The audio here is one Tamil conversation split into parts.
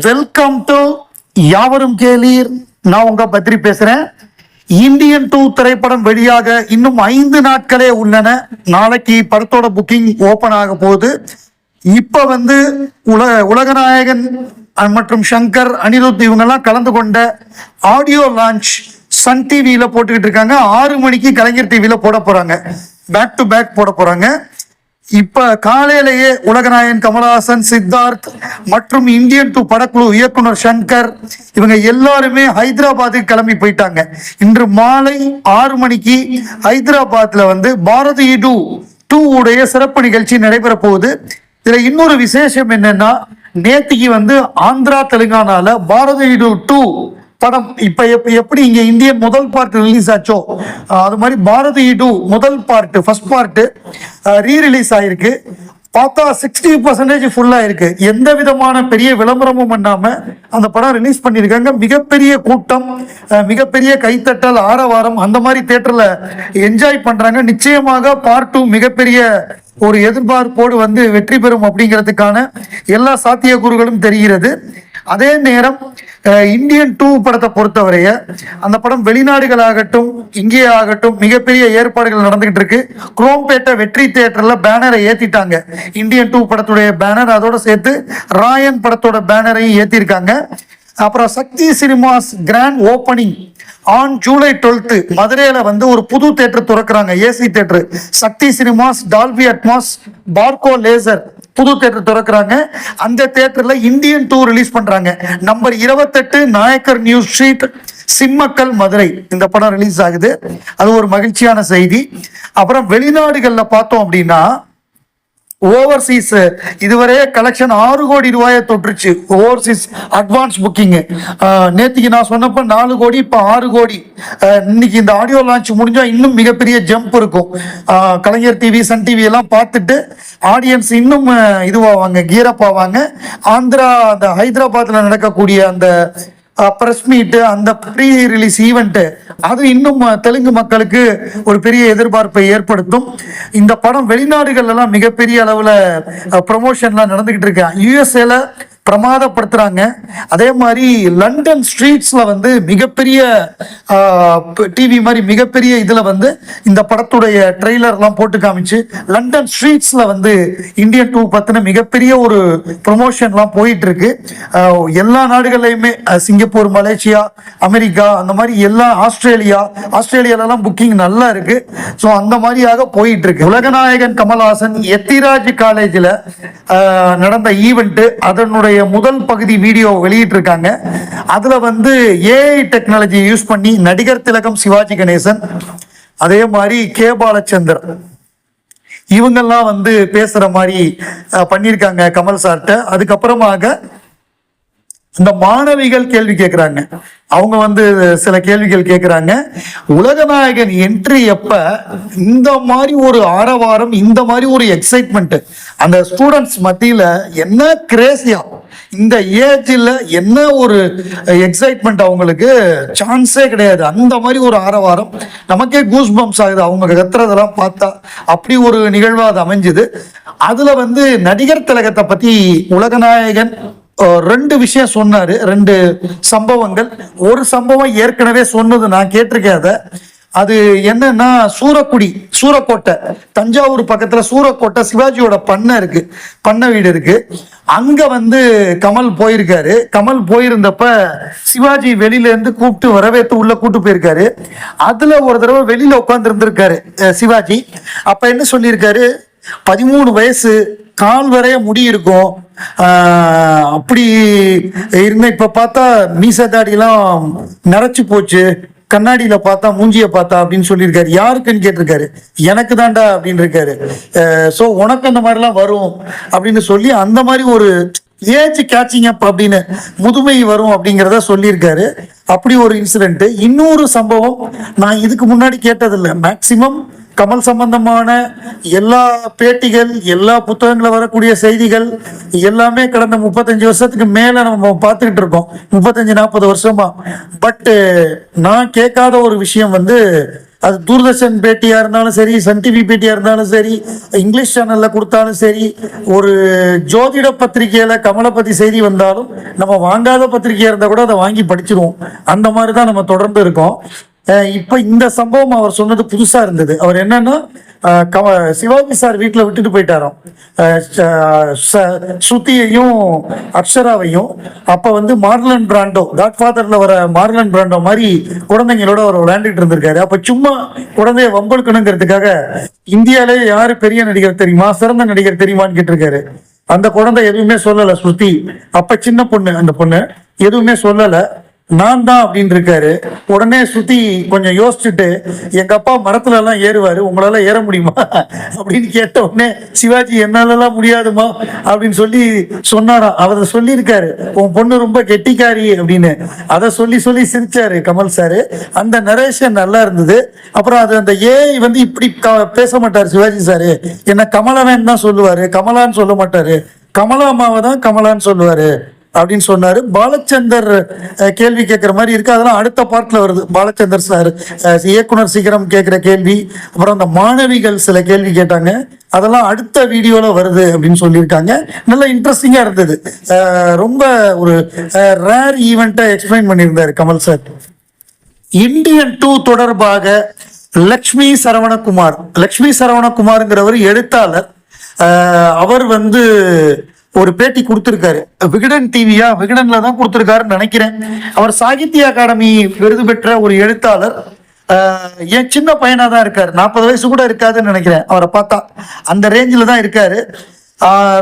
வெல்கம் டு யாவரும் கேளீர். நான் உங்க பத்ரி பேசுறேன். இந்தியன் டூ திரைப்படம் வெளியாக இன்னும் ஐந்து நாட்களே உள்ளன. நாளைக்கு படத்தோட புக்கிங் ஓபன் ஆக போகுது. இப்ப வந்து உல உலகநாயகன் மற்றும் சங்கர் அனிருத் இவங்கெல்லாம் கலந்து கொண்ட ஆடியோ லான்ச் சன் டிவியில போட்டுக்கிட்டு இருக்காங்க. ஆறு மணிக்கு கலைஞர் டிவியில போட போறாங்க. பேக் டு பேக் போட போறாங்க. இப்ப காலையிலேயே உலகநாயகன் கமலஹாசன் சித்தார்த் மற்றும் இந்தியன் டூ படக்குழு இயக்குனர் சங்கர் இவங்க எல்லாருமே ஹைதராபாத்துக்கு கிளம்பி போயிட்டாங்க. இன்று மாலை ஆறு மணிக்கு ஹைதராபாத்ல வந்து பாரதி டூ டூ உடைய சிறப்பு நிகழ்ச்சி நடைபெற போகுது. இதுல இன்னொரு விசேஷம் என்னன்னா நேத்திக்கு வந்து ஆந்திரா தெலுங்கானால பாரதி டூ டூ படம் இப்ப எப்படி இங்க இந்திய முதல் பார்ட் ரிலீஸ் ஆச்சோ? அது மாதிரி பாரதி டூ முதல் part first part re release ஆயிருக்கு. பார்த்தா சிக்ஸ்டி பர்சன்டேஜ் ஃபுல்லா இருக்கு எந்த விதமான பெரிய விளம்பரமும் பண்ணாம அந்த படம் ரிலீஸ் பண்ணியிருக்காங்க. மிகப்பெரிய கூட்டம் மிகப்பெரிய கைத்தட்டல் ஆரவாரம் அந்த மாதிரி தேட்டர்ல என்ஜாய் பண்றாங்க. நிச்சயமாக பார்ட் டூ மிகப்பெரிய ஒரு எதிர்பார்ப்போடு வந்து வெற்றி பெறும் அப்படிங்கிறதுக்கான எல்லா சாத்தியக்கூறுகளும் தெரிகிறது. அதே நேரம் இந்தியன் டூ படத்தை பொறுத்தவரைய அந்த படம் வெளிநாடுகள் ஆகட்டும் இங்கே ஆகட்டும் மிகப்பெரிய ஏற்பாடுகள் நடந்துகிட்டு இருக்கு. குரோம்பேட்டை வெற்றி தியேட்டர்ல பேனரை ஏத்திட்டாங்க. இந்தியன் டூ படத்துடைய பேனர் அதோட சேர்த்து ராயன் படத்தோட பேனரையும் ஏத்திருக்காங்க. அப்புறம் Sakthi cinemas grand opening on July twelfth மதுரையில் வந்து ஒரு புது theatre திறக்கிறாங்க. AC theatre Sakthi cinemas Dolby Atmos Barco laser புது தேட்டர் திறக்கிறாங்க. அந்த தேட்டரில் இந்தியன் டூ ரிலீஸ் பண்ணுறாங்க நம்பர் இருபத்தெட்டு நாயக்கர் நியூஸ் ஸ்ட்ரீட் சிம்மக்கல் மதுரை. இந்த படம் ரிலீஸ் ஆகுது. அது ஒரு மகிழ்ச்சியான செய்தி. அப்புறம் வெளிநாடுகளில் பார்த்தோம் அப்படின்னா ஓவர்சீஸ் இதுவரையே கலெக்ஷன் ஆறு கோடி ரூபாயை தொற்றுச்சு ஓவர்சீஸ் அட்வான்ஸ் புக்கிங்கு நேற்றுக்கு நான் சொன்னப்போ நாலு கோடி இப்போ ஆறு கோடி. இன்னைக்கு இந்த ஆடியோ லான்ச் முடிஞ்சால் இன்னும் மிகப்பெரிய ஜம்ப் இருக்கும். கலைஞர் டிவி சன் டிவி எல்லாம் பார்த்துட்டு ஆடியன்ஸ் இன்னும் இதுவாவாங்க கீரப் ஆவாங்க. ஆந்திரா அந்த ஹைதராபாத்தில் நடக்கக்கூடிய அந்த ப்ரெஸ் மீட்டு அந்த ப்ரீ ரிலீஸ் ஈவெண்ட்டு அது இன்னும் தெலுங்கு மக்களுக்கு ஒரு பெரிய எதிர்பார்ப்பை ஏற்படுத்தும். இந்த படம் வெளிநாடுகள்ல எல்லாம் மிகப்பெரிய அளவுல ப்ரொமோஷன்லாம் நடந்துகிட்டு இருக்கு. யூஎஸ்ஏல பிரமாதப்படுத்துகிறாங்க அதே மாதிரி லண்டன் ஸ்ட்ரீட்ஸில் வந்து மிகப்பெரிய டிவி மாதிரி மிகப்பெரிய இதில் வந்து இந்த படத்துடைய ட்ரெய்லர்லாம் போட்டு காமிச்சு லண்டன் ஸ்ட்ரீட்ஸில் வந்து இந்தியன் டூ பற்றின மிகப்பெரிய ஒரு ப்ரொமோஷன்லாம் போயிட்டுருக்கு. எல்லா நாடுகள்லையுமே சிங்கப்பூர் மலேசியா அமெரிக்கா அந்த மாதிரி எல்லா ஆஸ்திரேலியா ஆஸ்திரேலியாலலாம் புக்கிங் நல்லா இருக்கு. ஸோ அந்த மாதிரியாக போயிட்டுருக்கு. உலகநாயகன் கமல்ஹாசன் எத்திராஜ் காலேஜில் நடந்த ஈவெண்ட்டு அதனுடைய முதல் பகுதி வீடியோ வெளியிட்டிருக்காங்க. அதுல வந்து ஏஐ டெக்னாலஜி யூஸ் பண்ணி நடிகர் திலகம் சிவாஜி கணேசன் அதே மாதிரி கே பாலச்சந்தர். இவங்கெல்லாம் வந்து பேசுற மாதிரி பண்ணியிருக்காங்க கமல் சார்கிட்ட அதுக்கப்புறமாக இந்த மாணவிகள் கேள்வி கேட்குறாங்க அவங்க வந்து சில கேள்விகள் கேட்குறாங்க உலகநாயகன் என்ட்ரி எப்ப? இந்த மாதிரி ஒரு ஆரவாரம் இந்த மாதிரி ஒரு எக்ஸைட்மெண்ட் அந்த ஸ்டூடெண்ட்ஸ் மத்தியில என்ன கிரேசியா இந்த ஏஜில் என்ன ஒரு எக்ஸைட்மெண்ட் அவங்களுக்கு? சான்ஸே கிடையாது. அந்த மாதிரி ஒரு ஆரவாரம். நமக்கே கூஸ் பம்ப்ஸ் ஆகுது. அவங்க கத்துறதெல்லாம் பார்த்தா அப்படி ஒரு நிகழ்வாக அது அமைஞ்சுது. அதில் வந்து நடிகர் திலகத்தை பற்றி உலகநாயகன் ரெண்டு விஷயம் சொன்னாரு ரெண்டு சம்பவங்கள். ஒரு சம்பவம் ஏற்கனவே சொன்னது நான் கேட்டிருக்கேன் அதை. அது என்னன்னா சூரக்குடி சூரக்கோட்டை தஞ்சாவூர் பக்கத்துல சூரக்கோட்டை சிவாஜியோட பண்ணை இருக்கு பண்ணை வீடு இருக்கு. அங்க வந்து கமல் போயிருக்காரு. கமல் போயிருந்தப்ப சிவாஜி வெளியில இருந்து கூப்பிட்டு வரவேற்று உள்ள கூப்பிட்டு போயிருக்காரு. அதுல ஒரு தடவை வெளியில உட்கார்ந்து இருந்திருக்காரு சிவாஜி. அப்ப என்ன சொல்லியிருக்காரு? பதிமூணு வயசு கால் வரைய முடி இருக்கும். அப்படி இருந்த இப்ப பார்த்தா மீச தாடியெல்லாம் நரைச்சு போச்சு. கண்ணாடியில பார்த்தா மூஞ்சிய பார்த்தா அப்படின்னு சொல்லியிருக்காரு. யாருக்குன்னு கேட்டிருக்காரு? எனக்கு தாண்டா அப்படின்னு இருக்காரு ஸோ உனக்கு அந்த மாதிரிலாம் வரும் அப்படின்னு சொல்லி அந்த மாதிரி ஒரு ஏஜ் கேட்சிங் அப் அப்படின்னு முதுமை வரும் அப்படிங்கிறத சொல்லியிருக்காரு. அப்படி ஒரு இன்சிடென்ட் இன்னொரு சம்பவம் நான் இதுக்கு முன்னாடி கேட்டதில்லை. மேக்சிமம் கமல் சம்பந்தமான எல்லா பேட்டிகள் எல்லா புத்தகங்களில் வரக்கூடிய செய்திகள் எல்லாமே கடந்த முப்பத்தஞ்சு வருஷத்துக்கு மேலே நம்ம பார்த்துக்கிட்டு இருக்கோம். முப்பத்தஞ்சு நாற்பது வருஷமா. பட்டு நான் கேட்காத ஒரு விஷயம் வந்து அது தூர்தர்ஷன் பேட்டியா இருந்தாலும் சரி சன் டிவி பேட்டியா இருந்தாலும் சரி இங்கிலீஷ் சேனல்ல கொடுத்தாலும் சரி ஒரு ஜோதிட பத்திரிகையில கமலை பத்தி செய்தி வந்தாலும் நம்ம வாங்காத பத்திரிகையா இருந்தா கூட அதை வாங்கி படிச்சிருவோம். அந்த மாதிரி தான் நம்ம தொடர்ந்து இருக்கோம். இப்ப இந்த சம்பவம் அவர் சொன்னது புதுசா இருந்தது. அவர் என்னன்னா சிவாஜி சார் வீட்டுல விட்டுட்டு போயிட்டாராம். ஸ்ருதியையும் அக்ஷராவையும் அப்ப வந்து மார்லன் பிராண்டோ காட்ஃபாதர்ல வர மார்லன் பிராண்டோ மாதிரி குழந்தைங்களோட அவர் விளையாண்டுட்டு இருந்திருக்காரு. அப்ப சும்மா குழந்தைய வம்பழுக்கணுங்கிறதுக்காக இந்தியாலே யாரு பெரிய நடிகர் தெரியுமா சிறந்த நடிகர் தெரியுமான்னு கேட்டிருக்காரு. அந்த குழந்தை எதுவுமே சொல்லல ஸ்ருதி. அப்ப சின்ன பொண்ணு அந்த பொண்ணு எதுவுமே சொல்லலை. நான் தான் அப்படின்னு இருக்காரு. உடனே சுத்தி கொஞ்சம் யோசிச்சுட்டு எங்க அப்பா மரத்துல எல்லாம் ஏறுவாரு உங்களால ஏற முடியுமா? அப்படின்னு கேட்ட உடனே சிவாஜி என்னாலலாம் எல்லாம் முடியாதுமா? அப்படின்னு சொல்லி சொன்னாராம் அவர் சொல்லியிருக்காரு உன் பொண்ணு ரொம்ப கெட்டிக்காரி அப்படின்னு. அதை சொல்லி சொல்லி சிரிச்சாரு கமல் சாரு. அந்த நரேஷன் நல்லா இருந்தது. அப்புறம் அது அந்த ஏஐ வந்து இப்படி க- பேச மாட்டார் சிவாஜி சாரு. என்ன கமலவன் தான் சொல்லுவாரு கமலான்னு சொல்ல மாட்டாரு. கமலா அம்மாவை தான் கமலான்னு சொல்லுவாரு. அப்படின்னு சொன்னாரு. பாலச்சந்தர் கேள்வி கேட்குற மாதிரி இருக்கு. அதெல்லாம் அடுத்த பாட்டில் வருது. பாலச்சந்தர் சார் இயக்குனர் சீக்கிரம் கேட்குற கேள்வி. அப்புறம் அந்த மாணவிகள் சில கேள்வி கேட்டாங்க. அதெல்லாம் அடுத்த வீடியோவில் வருது அப்படின்னு சொல்லியிருக்காங்க. நல்ல இன்ட்ரெஸ்டிங்காக இருந்தது. ரொம்ப ஒரு ரேர் ஈவெண்ட்டை எக்ஸ்பிளைன் பண்ணியிருந்தாரு கமல் சார். இந்தியன் டூ தொடர்பாக லக்ஷ்மி சரவணகுமார். லக்ஷ்மி சரவணகுமார்ங்கிறவர் எழுத்தாளர். அவர் வந்து ஒரு பேட்டி கொடுத்திருக்காரு. விகடன் டிவியா? விகடன்ல தான் கொடுத்திருக்காருன்னு நினைக்கிறேன். அவர் சாகித்ய அகாடமி விருது பெற்ற ஒரு எழுத்தாளர். என் சின்ன பையனா தான் இருக்காரு. நாற்பது வயசு கூட இருக்காதுன்னு நினைக்கிறேன். அவரை பார்த்தா. அந்த ரேஞ்சில் தான் இருக்காரு.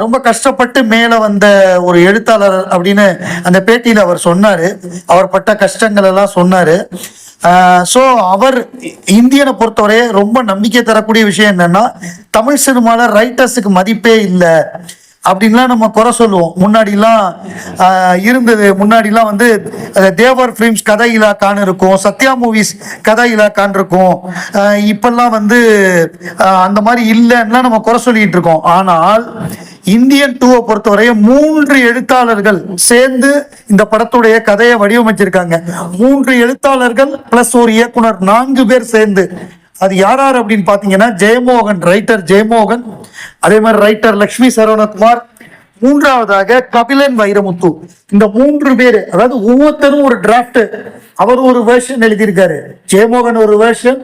ரொம்ப கஷ்டப்பட்டு மேலே வந்த ஒரு எழுத்தாளர் அப்படின்னு அந்த பேட்டியில் அவர் சொன்னார். அவர் பட்ட கஷ்டங்கள் எல்லாம் சொன்னார். ஸோ அவர் இந்தியனை பொறுத்தவரையே ரொம்ப நம்பிக்கை தரக்கூடிய விஷயம் என்னன்னா தமிழ் சினிமாவில் ரைட்டர்ஸுக்கு மதிப்பே இல்லை. அப்படின்லாம் நம்ம குறை சொல்லுவோம். முன்னாடிலாம் ஆஹ், இருந்தது. முன்னாடிலாம் வந்து தேவர் ஃபிலிம்ஸ் கதை இலாக்கான்னு இருக்கும் சத்யா மூவிஸ் கதை இலாக்கான் இருக்கும். ஆஹ், இப்பெல்லாம் வந்து அந்த மாதிரி இல்லைன்னா நம்ம குறை சொல்லிட்டு இருக்கோம். ஆனால் இந்தியன் டூவை பொறுத்தவரைய மூன்று எழுத்தாளர்கள் சேர்ந்து இந்த படத்துடைய கதையை வடிவமைச்சிருக்காங்க. மூன்று எழுத்தாளர்கள் பிளஸ் ஒரு இயக்குனர் நான்கு பேர் சேர்ந்து அது யார் யார் அப்படின்னு பார்த்தீங்கன்னா ஜெயமோகன் ரைட்டர் ஜெயமோகன். அதே மாதிரி ரைட்டர் லக்ஷ்மி சரவணகுமார். மூன்றாவதாக கபிலன் வைரமுத்து. இந்த மூன்று பேர் அதாவது ஒவ்வொருத்தரும் ஒரு டிராஃப்ட் அவர் ஒரு வேர்ஷன் எழுதியிருக்காரு. ஜெயமோகன் ஒரு வேர்ஷன்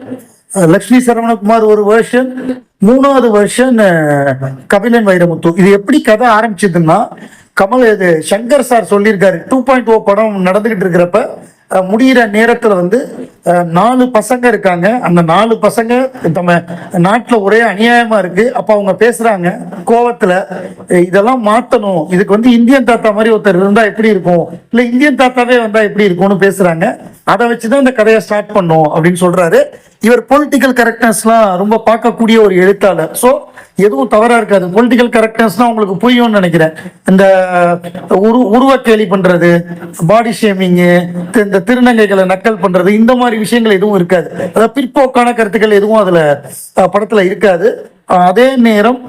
லக்ஷ்மி சரவணகுமார் ஒரு வேர்ஷன் மூணாவது வேர்ஷன் கபிலன் வைரமுத்து. இது எப்படி கதை ஆரம்பிச்சதுன்னா கமல் இது சங்கர் சார் சொல்லியிருக்காரு. டூ பாயிண்ட் ஓ படம் நடந்துகிட்டு இருக்கிறப்ப முடிகிற முடியிற வந்து நாலு பசங்க இருக்காங்க. அந்த நாலு பசங்க நம்ம நாட்டில் ஒரே அநியாயமா இருக்கு. அப்ப அவங்க பேசுறாங்க. கோவத்துல இதெல்லாம் மாத்தணும். இதுக்கு வந்து இந்தியன் தாத்தா மாதிரி ஒருத்தர் இருந்தா எப்படி இருக்கும்? இல்ல இந்தியன் தாத்தாவே வந்தா எப்படி இருக்கும்னு பேசுறாங்க. அதை வச்சுதான் இந்த கதையை ஸ்டார்ட் பண்ணோம். அப்படின்னு சொல்றாரு. இவர் பொலிட்டிக்கல் கரெக்ட்னஸ்லாம் ரொம்ப பார்க்கக்கூடிய ஒரு எழுத்தாளர். ஸோ எதுவும் தவறா இருக்காது. பொலிட்டிக்கல் தான் உங்களுக்கு புரியும்னு நினைக்கிறேன். இந்த உரு உருவ கேலி பண்றது பாடி ஷேமிங்கு இந்த திருநங்கைகளை நக்கல் பண்றது இந்த மாதிரி விஷயங்கள் எதுவும் இருக்காது. அதாவது பிற்போக்கான கருத்துக்கள் எதுவும் அதுல அஹ், படத்துல இருக்காது. அதே நேரம்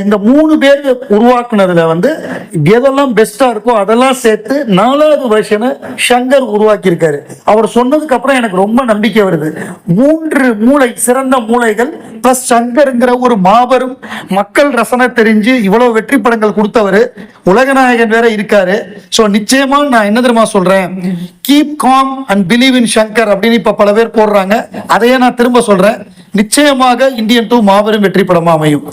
இந்த மூணு பேர் உருவாக்குனதுல வந்து எதெல்லாம் பெஸ்டா இருக்கோ அதெல்லாம் சேர்த்து நாலாவது வருஷனை சங்கர் உருவாக்கியிருக்காரு. அவர் சொன்னதுக்கு அப்புறம் எனக்கு ரொம்ப நம்பிக்கை வருது. மூன்று மூளை சிறந்த மூளைகள் பிளஸ் சங்கருங்கிற ஒரு மாபெரும் மக்கள் ரசனை தெரிஞ்சு இவ்வளவு வெற்றி படங்கள் கொடுத்தவர் உலகநாயகன் வேற இருக்காரு. ஸோ நிச்சயமா நான் என்ன தெரியுமா சொல்றேன்? Keep calm and believe in Shankar அப்படின்னு இப்ப பல பேர் போடுறாங்க. அதையே நான் திரும்ப சொல்றேன். நிச்சயமாக இந்தியன் டூ மாபெரும் வெற்றி படமா அமையும்.